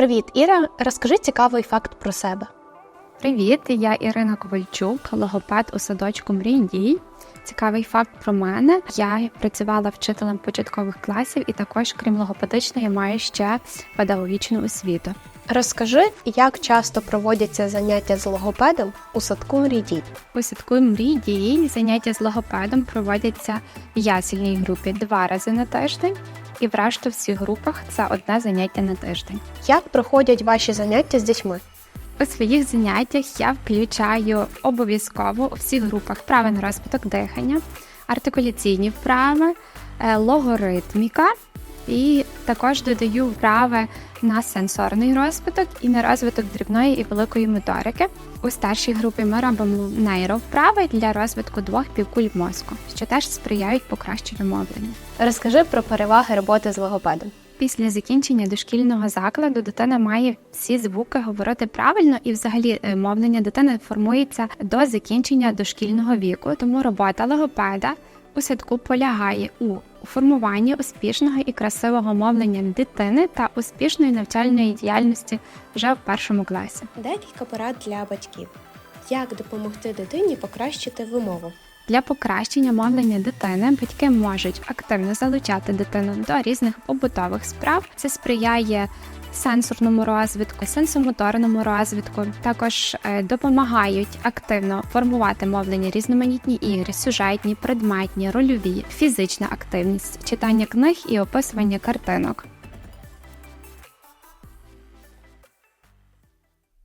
Привіт, Іра. Розкажи цікавий факт про себе. Привіт, я Ірина Ковальчук, логопед у садочку Мрій дій. Цікавий факт про мене. Я працювала вчителем початкових класів і також, крім логопедичної, маю ще педагогічну освіту. Розкажи, як часто проводяться заняття з логопедом у садку Рідій. У садку мрій дій заняття з логопедом проводяться в ясельній групі два рази на тиждень, і в решту всіх групах це одне заняття на тиждень. Як проходять ваші заняття з дітьми? У своїх заняттях я включаю обов'язково у всіх групах вправи на розвиток дихання, артикуляційні вправи, е, логоритміка і також додаю вправи на сенсорний розвиток і на розвиток дрібної і великої моторики. У старшій групі ми робимо нейровправи для розвитку двох півкуль мозку, що теж сприяють покращенню мовлення. Розкажи про переваги роботи з логопедом. Після закінчення дошкільного закладу дитина має всі звуки говорити правильно, і взагалі е, мовлення дитини формується до закінчення дошкільного віку. Тому робота логопеда у садку полягає у формуванні успішного і красивого мовлення дитини та успішної навчальної діяльності вже в першому класі. Декілька порад для батьків. Як допомогти дитині покращити вимову? Для покращення мовлення дитини батьки можуть активно залучати дитину до різних побутових справ. Це сприяє сенсорному розвитку, сенсомоторному розвитку. Також е, допомагають активно формувати мовлення різноманітні ігри, сюжетні, предметні, рольові, фізична активність, читання книг і описування картинок.